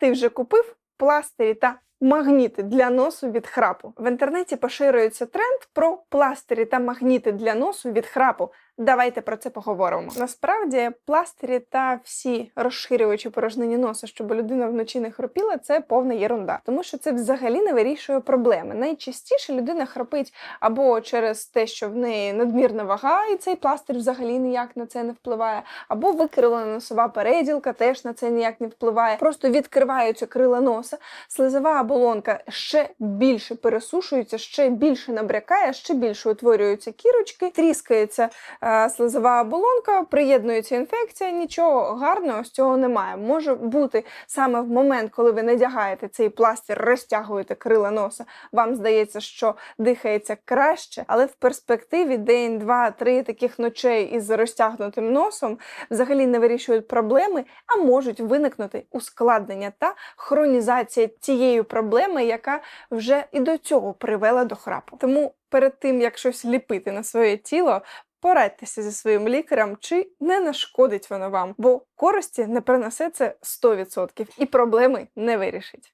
Ти вже купив пластирі та магніти для носу від храпу. В інтернеті поширюється тренд про пластирі та магніти для носу від храпу. Давайте про це поговоримо. Насправді, пластирі та всі розширювачі порожнині носа, щоб людина вночі не хропіла, це повна єрунда, тому що це взагалі не вирішує проблеми. Найчастіше людина храпить або через те, що в неї надмірна вага, і цей пластир взагалі ніяк на це не впливає, або викривлена носова переділка, теж на це ніяк не впливає. Просто відкриваються крила носа, слизова оболонка ще більше пересушується, ще більше набрякає, ще більше утворюються кірочки, тріскається е, слизова оболонка, приєднується інфекція. Нічого гарного з цього немає. Може бути саме в момент, коли ви надягаєте цей пластир, розтягуєте крила носа, вам здається, що дихається краще, але в перспективі день, два, три таких ночей із розтягнутим носом взагалі не вирішують проблеми, а можуть виникнути ускладнення та хронізація тієї проблеми, яка вже і до цього привела до храпу. Тому перед тим як щось ліпити на своє тіло. Порадьтеся зі своїм лікарем, чи не нашкодить воно вам, бо користі не принесе це 100% і проблеми не вирішить.